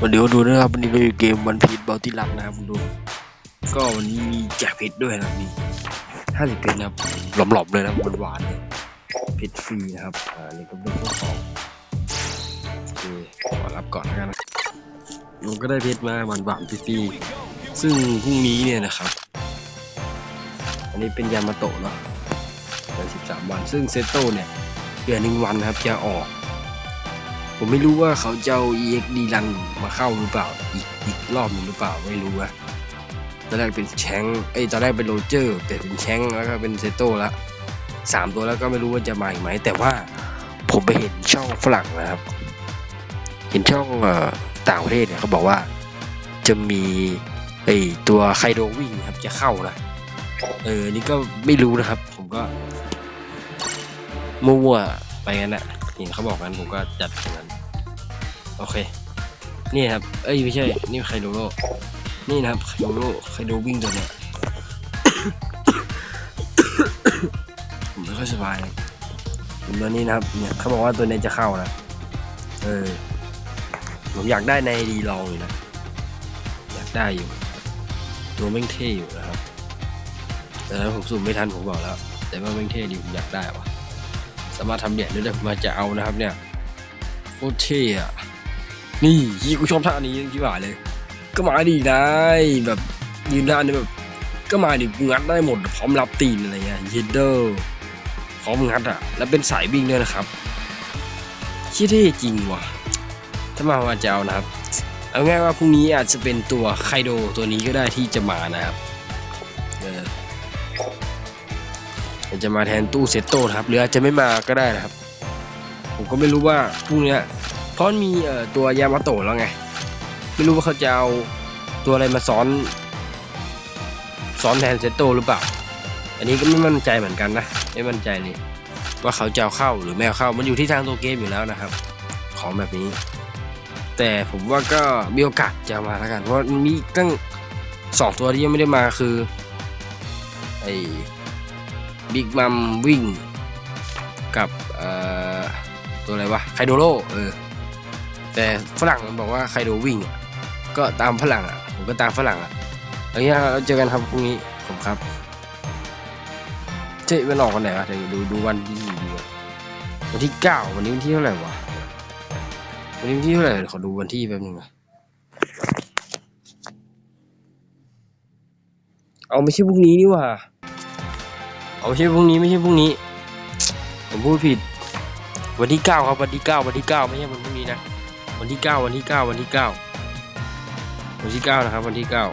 วันนี้ก็ดูนะครับวันนี้เราอยู่เกมวันพีชบอลที่รักนะครับคุณดู ก็วันนี้มีแจกเพชรด้วยนะมีห้าสิบเพชรนะครับหลอมๆเลยนะหวานๆเลยเพชรฟรีนะครับอ่านี่ก็เป็นพวกของโอเคขอรับก่อนแล้วกันผมก็ได้เพชรมาหวานๆฟรีๆซึ่งพรุ่งนี้เนี่ยนะครับ อันนี้เป็นยามาโตะเนาะเป็นสิบสามวัน ซึ่งเซโต้เนี่ยเดือนหนึ่งวันนะครับจะออก ผมไม่รู้ว่าเขาจะเอา EXD รันมาเข้าหรือเปล่า อีกอีกรอบหนึ่งหรือเปล่าไม่รู้อะตอนแรกเป็นแชงค์เอ้ตอนแรกเป็นโรเจอร์แต่ยนเป็นแชงค์แล้วก็เป็นเซโต้ละสามตัวแล้วก็ไม่รู้ว่าจะมาอีกไหม แต่ว่าผมไปเห็นช่องฝรั่งนะครับ เห็นช่องต่างประเทศเนี่ยเขาบอกว่าจะมีไอตัวไคโดวิ่งครับจะเข้านะเออนี่ก็ไม่รู้นะครับ ผมก็มั่วไปงั้นอะ เห็นเขาบอกงั้นผมก็จัดอย่างนั้น โอเค นี่ครับ เอ้ยไม่ใช่ นี่ไคโดโรนี่นะครับไคโดโรไคโดวิ่งตัวเนี้ยผมไม่ค่อยสบายเลยตัวนี้นะครับ เนี่ยเขาบอกว่าตัวนี้จะเข้านะ เออ ผมอยากได้ในดีลองอยู่นะ อยากได้อยู่ตัวแม่งเท่อยู่นะครับ แต่ผมสุ่มไม่ทันผมบอกแล้ว แต่ว่าแม่งเท่ดีผมอยากได้ว่ะ สามารถทำเหรียญได้เลยผมาจะเอานะครับ เนี่ยโคตรเท่อะนี่ยี่กูชอบท่านี้ที่ว่าเลย ก็มาดีนะแบบยืนท่านี้แบบ ก็มาดิงัดได้หมดพร้อมรับตีนอะไรเงี้ยเยนเดอร์พร้อมงัดอะแล้วเป็นสายวิ่งด้วยนะครับชี่ยเท่จริงว่ะ ถ้ามาว่าจะเอานะครับ เอาง่ายว่าพรุ่งนี้อาจจะเป็นตัวไคโดตัวนี้ก็ได้ที่จะมานะครับ เออ อาจจะมาแทนตู้เซตโต้ครับหรืออาจจะไม่มาก็ได้นะครับ ผมก็ไม่รู้ว่าพรุ่งนี้ยเพราะมันมีตัวยามาโตะแล้วไง ไม่รู้ว่าเขาจะเอาตัวอะไรมาซ้อนซ้อนแทนเซตโต้หรือเปล่า อันนี้ก็ไม่มั่นใจเหมือนกันนะไม่มั่นใจเลยว่าเขาจะเอาเข้าหรือไม่เอาเข้ามันอยู่ที่ทางตัวเกมอยู่แล้วนะครับ ของแบบนี้ แต่ผมว่าก็มีโอกาสจะมาแล้วกัน เพราะมีตั้งสองตัวที่ยังไม่ได้มาคือไอ บิ๊กมัมวิ่งกับตัวอะไรวะไคโดโร่เออแต่ฝรั่งมันบอกว่าไคโดวิ่งก็ตามฝรั่งอะผมก็ตามฝรั่งอะเอางี้เราเจอกันครับพรุ่งนี้ผมครับเจ๊มันออกวันไหนวะเดี๋ยวดูดูวันที่ดีวันที่เก้าวันนี้วันที่เท่าไหร่วะวันนี้วันที่เท่าไหร่ขอดูวันที่แป๊บนึงนะเอาไม่ใช่พรุ่งนี้นี่ว่า เอาไม่ใช่พรุ่งนี้ไม่ใช่พรุ่งนี้ ผมพูดผิด วันที่เก้าครับวันที่เก้าวันที่เก้าไม่ใช่วันพรุ่งนี้นะ วันที่เก้าวันที่เก้าวันที่เก้าวันที่เก้านะครับ วันที่เก้า